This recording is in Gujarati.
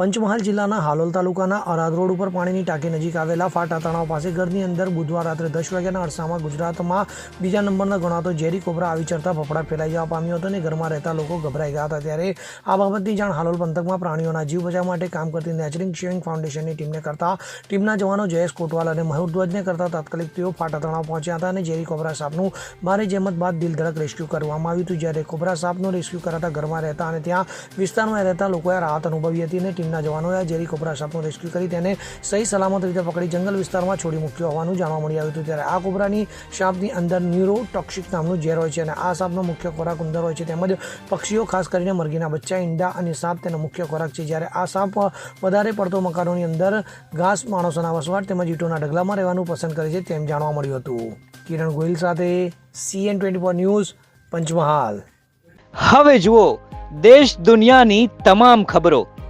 પંચમહાલ જિલ્લાના હાલોલ તાલુકાના અરાદ રોડ ઉપર પાણીની ટાંકી નજીક આવેલા ફાટા તળાવ પાસે ઘરની અંદર બુધવાર રાત્રે દસ વાગ્યાના અરસામાં ગુજરાતમાં બીજા નંબરનો ગણાતો ઝેરી કોબરા આવી ચડતા ફફડા ફેલાઈ જવા પામ્યો હતો અને ઘરમાં રહેતા લોકો ગભરાઈ ગયા હતા. ત્યારે આ બાબતની જાણ હાલોલ પંથકમાં પ્રાણીઓના જીવ બચાવ માટે કામ કરતી નેચરિંગ શેવિંગ ફાઉન્ડેશનની ટીમને કરતા ટીમના જવાનો જયેશ કોટવાલ અને મયુર ધ્વજને કરતા તાત્કાલિક તેઓ ફાટા તળાવ પહોંચ્યા હતા અને ઝેરી કોબરા સાપનું ભારે જહેમત બાદ દિલધડક રેસ્ક્યુ કરવામાં આવ્યું હતું. જ્યારે કોબરા સાપનું રેસ્ક્યુ કરાતા ઘરમાં રહેતા અને ત્યાં વિસ્તારમાં રહેતા લોકોએ રાહત અનુભવી હતી અને ટીમના જવાનોએ ઝેરી કોબરા સાપનું રેસ્ક્યુ કરી તેને સહી સલામત રીતે પકડી જંગલ વિસ્તારમાં છોડી મૂક્યો હોવાનું જાણવા મળી આવ્યું હતું. ત્યારે આ કોબરાની સાપની અંદર ન્યુરોટોક્સિક નામનું ઝેર હોય છે અને આ સાપનો મુખ્ય ખોરાક ઉંદર હોય છે. તેમજ પક્ષીઓ, ખાસ કરીને મરઘીના બચ્ચા, ઈંડા અને સાપ તેનો મુખ્ય ખોરાક છે. જ્યારે આ સાપ વધારે પડતો મકાનોની અંદર ઘાસ, માણસોના વસવાટ તેમજ ઈંટોના ઢગલામાં રહેવાનું પસંદ કરે છે તેમ જાણવા મળ્યું હતું. કિરણ ગોહિલ સાથે CN twenty four news Panchmahal. હવે જુઓ, દેશ દુનિયાની તમામ ખબરો.